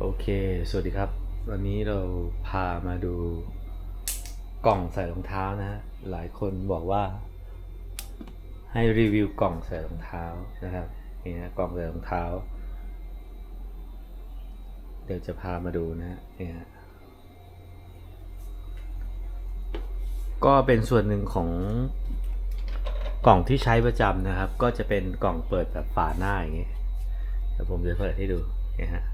โอเค สวัสดีครับ วันนี้เราพามาดูกล่องใส่รองเท้านะฮะ หลายคนบอกว่า ให้รีวิวกล่องใส่รองเท้านะครับ นี่นะกล่องใส่รองเท้า เดี๋ยวจะพามาดูนะฮะนี่ฮะ ก็เป็นส่วนหนึ่งของกล่องที่ใช้ประจำนะครับ ก็จะเป็นกล่องเปิดแบบฝาหน้าอย่างนี้เดี๋ยวผมจะเปิดให้ดูนี่ฮะ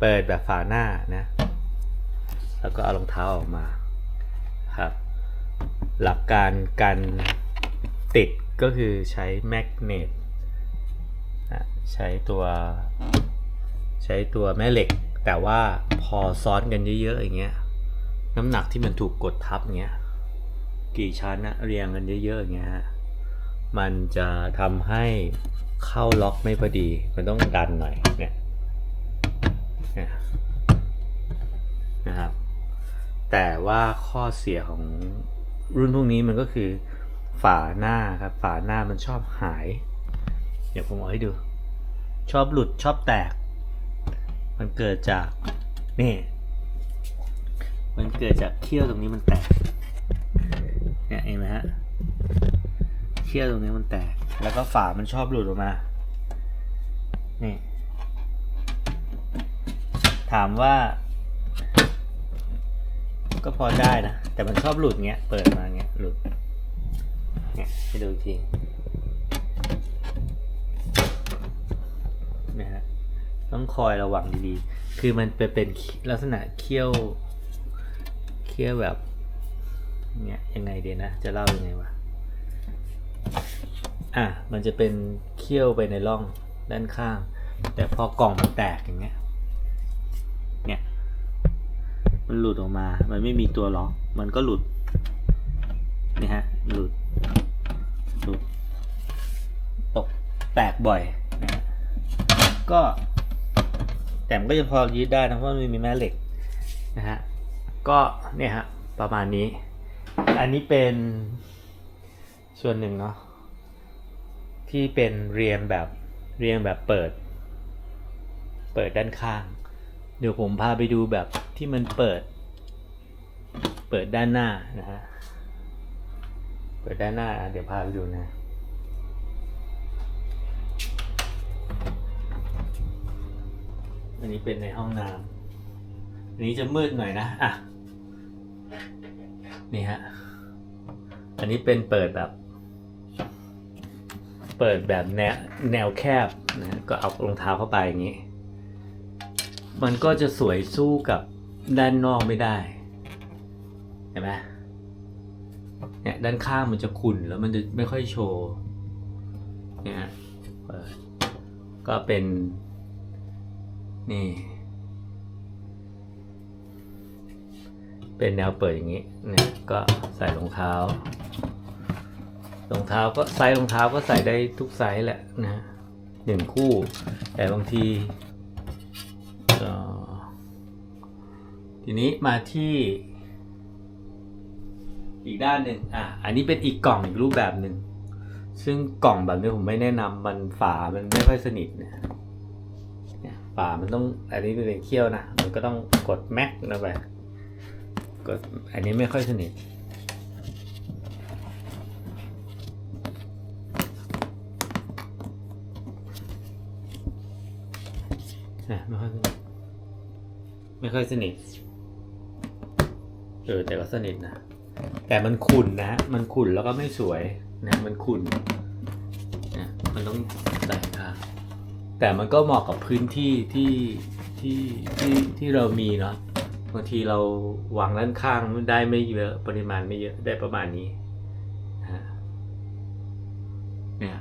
เปิดแบบฝาหน้านะ แล้วก็เอารองเท้าออกมาครับ หลักการการติดก็คือใช้แมกเนตใช้ตัวใช้ตัวแม่เหล็ก แต่ว่าพอซ้อนกันเยอะๆอย่างเงี้ยน้ำหนักที่มันถูกกดทับเงี้ยกี่ชั้นนะเรียงกันเยอะๆอย่างเงี้ยฮะมันจะทำให้เข้าล็อกไม่พอดี มันต้องดันหน่อยเนี่ย นะครับ แต่ว่าข้อเสียของรุ่นพวกนี้มันก็คือฝาหน้าครับ ฝาหน้ามันชอบหาย เดี๋ยวผมเอาให้ดู ชอบหลุดชอบแตก มันเกิดจาก นี่ มันเกิดจากเขี้ยวตรงนี้มันแตก เนี่ยเห็นไหมฮะ เขี้ยวตรงนี้มันแตก แล้วก็ฝามันชอบหลุดออกมา นี่ ถามว่า ก็พอได้นะ แต่มันชอบหลุดเงี้ย เปิดมาเงี้ยหลุดเนี่ยให้ดูทีนะฮะต้องคอยระวังดีๆ คือมันเป็นเป็นลักษณะเคี้ยว เคี้ยวแบบเนี่ยยังไงเดีนะ จะเล่ายังไงวะ อะ มันจะเป็นเคี้ยวไปในร่องด้านข้าง แต่พอกล่องมันแตกอย่างเงี้ย มันหลุดออกมา มันไม่มีตัวล็อก มันก็หลุด นี่ฮะ หลุด หลุด ตกแตกบ่อยนะก็ แต่มันก็จะพอยืดได้นะ เพราะมันมีแม่เหล็กนะฮะ ก็เนี่ยฮะ ประมาณนี้ อันนี้เป็นส่วนหนึ่งเนาะที่เป็นเรียงแบบเรียงแบบเปิด เปิดด้านข้าง เดี๋ยวผมพาไปดูแบบที่มันเปิด เปิดด้านหน้านะฮะ เปิดด้านหน้า เดี๋ยวพาไปดูนะอันนี้เป็นในห้องน้ำอันนี้จะมืดหน่อยนะ อะ นี่ฮะ อันนี้เป็นเปิดแบบ เปิดแบบแนวแนวแคบนะ ก็เอารองเท้าเข้าไปอย่างนี้ มันก็จะสวยสู้กับด้านนอกไม่ได้ เห็นไหมเนี่ยด้านข้างมันจะขุ่นแล้วมันจะไม่ค่อยโชว์ เนี่ยก็เป็น นี่ เป็นแนวเปิดอย่างนี้ เนี่ยก็ใส่รองเท้ารองเท้าก็ไซส์รองเท้าก็ใส่ได้ทุกไซส์แหละนะฮะหนึ่งคู่ แต่บางที ทีนี้มาที่อีกด้านหนึ่งอะ อันนี้เป็นอีกกล่องอีกรูปแบบหนึ่ง ซึ่งกล่องแบบนี้ผมไม่แนะนำมันฝา มันไม่ค่อยสนิทเนี่ยเนี่ยฝา มันต้อง อันนี้เป็นเขี้ยวนะ มันก็ต้องกดแม็กลงไปกด อันนี้ไม่ค่อยสนิท ไม่ค่อยสนิทไม่ค่อยสนิท เออแต่ก็สนิทนะ แต่มันขุ่นนะมันขุ่นแล้วก็ไม่สวยนะมันขุ่นนะมันต้องใส่ค่ะแต่มันก็เหมาะกับพื้นที่ที่ที่ที่ที่เรามีเนาะบางทีเราวางด้านข้างได้ไม่เยอะปริมาณไม่เยอะได้ประมาณนี้นะเนี่ย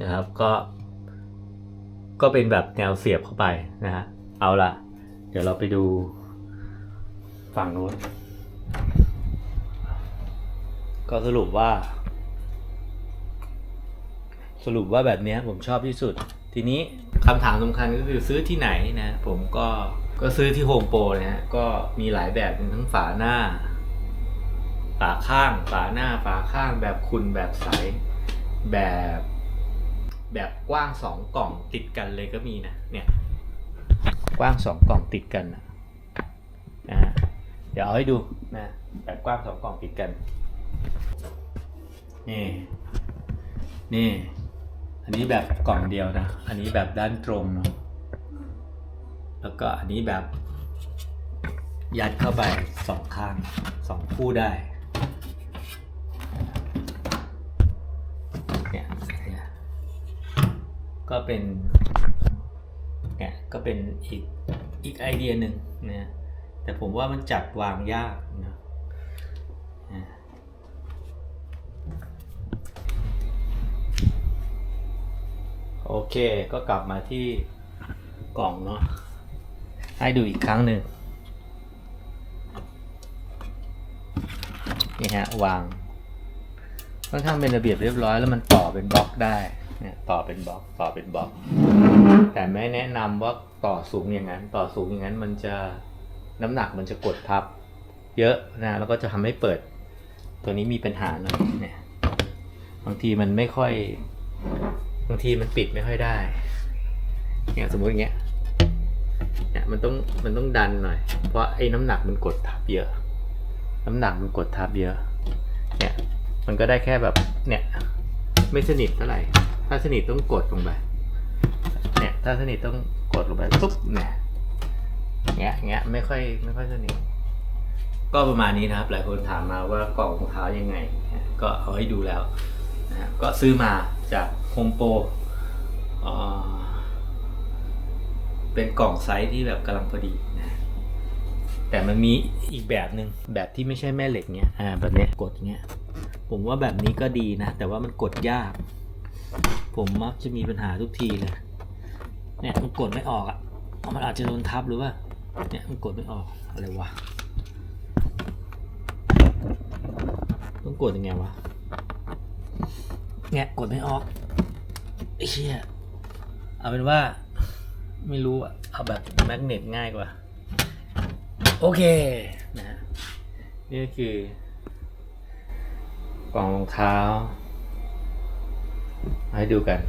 นะครับก็ ก็เป็นแบบแนวเสียบเข้าไปนะฮะเอาละ ดี๋ยวเราไปดูฝั่งนู้น ก็สรุปว่า สรุปว่าแบบนี้ผมชอบที่สุด ทีนี้คำถามสำคัญก็คือซื้อที่ไหนนะ ผมก็ก็ซื้อที่โฮมโปรนะฮะ ก็มีหลายแบบทั้งฝาหน้า ฝาข้าง ฝาหน้า ฝาข้างแบบคุณแบบใส แบบ แบบกว้างสองกล่องติดกันเลยก็มีนะ เนี่ย กว้างสองกล่องติดกันนะนะฮะเดี๋ยวเอาให้ดูนะแบบกว้างสองกล่องติดกัน นี่ นี่ อันนี้แบบกล่องเดียวนะ อันนี้แบบด้านตรงเนาะแล้วก็อันนี้แบบยัดเข้าไปสองข้างสองคู่ได้เนี่ยก็เป็น เนี่ยก็เป็นอีกอีกไอเดียหนึ่งนะแต่ผมว่ามันจัดวางยากนะโอเคก็กลับมาที่กล่องเนาะให้ดูอีกครั้งหนึ่งนี่ฮะวางค่อนข้างเป็นระเบียบเรียบร้อยแล้วมันต่อเป็นบล็อกได้เนี่ยต่อเป็นบล็อกต่อเป็นบล็อก แต่ไม่แนะนำว่าต่อสูงอย่างนั้น ต่อสูงอย่างนั้นมันจะน้ำหนักมันจะกดทับ เยอะนะ แล้วก็จะทำให้เปิด ตัวนี้มีปัญหาหน่อยเนี่ยบางทีมันไม่ค่อย บางทีมันปิดไม่ค่อยได้เนี่ยสมมุติอย่างเงี้ยเนี่ยมันต้องมันต้องดันหน่อย เพราะไอ้น้ำหนักมันกดทับเยอะ น้ำหนักมันกดทับเยอะ เนี่ยมันก็ได้แค่แบบเนี่ยไม่สนิทเท่าไหร่ ถ้าสนิทต้องกดลงไป เนี่ย ถ้าสนิทต้องกดลงไปปุ๊บเนี่ยเงี้ยเงี้ยไม่ค่อยไม่ค่อยสนิทก็ประมาณนี้นะครับ หลายคนถามมาว่ากล่องรองเท้ายังไง ก็เอาให้ดูแล้วนะฮะก็ซื้อมาจากโฮมโปรเป็นกล่องไซส์ที่แบบกำลังพอดีนะแต่มันมีอีกแบบหนึ่งแบบที่ไม่ใช่แม่เหล็กเนี้ยอ่าแบบเนี้ยกดเนี้ยผมว่าแบบนี้ก็ดีนะ แต่ว่ามันกดยาก ผมมักจะมีปัญหาทุกทีเลย เนี่ยมันกดไม่ออกอะ่ะมันอาจจะโดนทับหรือว่าเนี่ยมันกดไม่ออกอะไรวะต้องกดยังไงวะเนี่ยกดไม่ออกเชี่ยเอาเป็นว่าไม่รู้อะเอาแบบแมกเนตง่ายกว่า โอเคนะฮะนี่คือกล่องรองเท้า ให้ดูกัน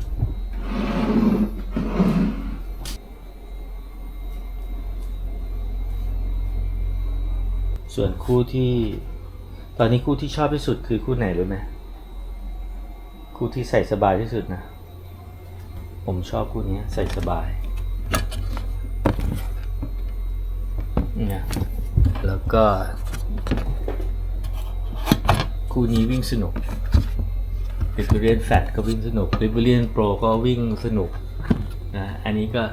ส่วนคู่ที่ ตอนนี้คู่ที่ชอบที่สุดคือคู่ไหนรู้ไหมคู่ที่ใส่สบายที่สุดนะ ผมชอบคู่นี้ใส่สบายเนี่ยแล้วก็ คู่นี้วิ่งสนุก r i b e r i a n Fat ก็วิ่งสนุก r i b e r i a n Pro ก็วิ่งสนุกนะอันนี้ก็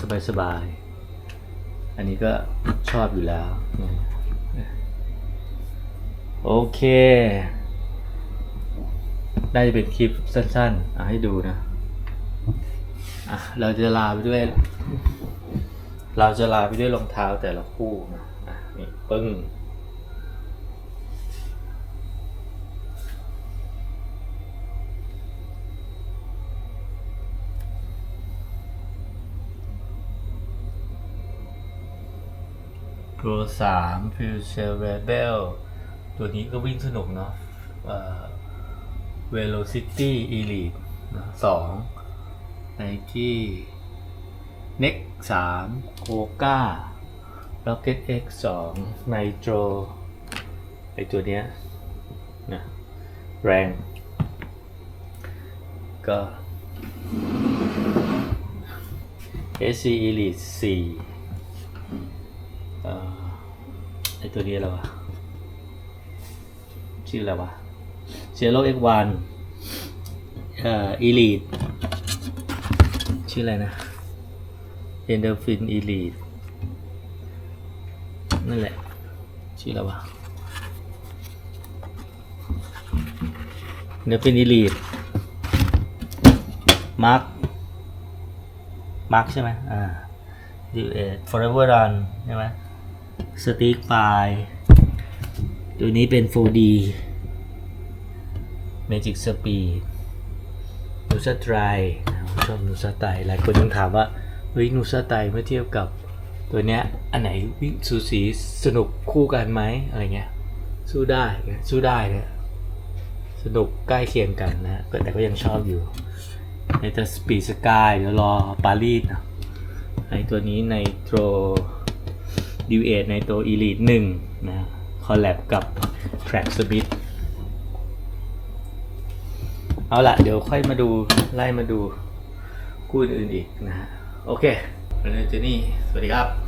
สบายสบายๆอันนี้ก็ชอบอยู่แล้วนะ โอเค ได้จะเป็นคลิปสั้นๆ ให้ดูนะะเราจะลาไปด้วย เราจะลาไปด้วยรองเท้าแต่ละคู่นะะนี่ปึ้งตัวสามฟิวเชอร์เรเบล ตัวนี้ก็วิ่งสนุกเนาะเอ่อ Velocity Elite นะสองไนกี้เน็กสามโคก้า Rocket X สอง Nitro ไอตัวเนี้ยนะแรง ก็ SC Elite สี่เอ่อไอตัวนี้อะไรวะ ชื่ออะไรวะเซโรเอ็กวานเอ่ออลีดชื่ออะไรนะเอนเดอร์ฟินเอลีดนั่นแหละ ชื่ออะไรวะเนเฟินอลีดมาร์คมาร์คใช่ไหมอ่าดิวเอ็ดฟอร์เอเวอร์รันใช่ไหมสติ๊กไฟ ตัวนี้เป็น 4D magic speed นูซาไตรชอบนูซาไตรหลายคนยังถามว่าเฮ้ยนูซาไตรเมื่อเทียบกับตัวเนี้ยอันไหนวิ่งสูสีสนุกคู่กันไหมอะไรเงี้ยสู้ได้สู้ได้เนี่ยสนุกใกล้เคียงกันนะแต่ก็ยังชอบอยู่ในตัวสปีดสกายเดี๋ยวรอปารีสนะไอตัวนี้ในโตรดิวเอทในตัว Elite 1นะ อลแลบกับ Track Smith เอาละเดี๋ยวค่อยมาดูไล่มาดูกู้อื่นอีกนะฮะโอเควันนี้เจนี่ สวัสดีครับ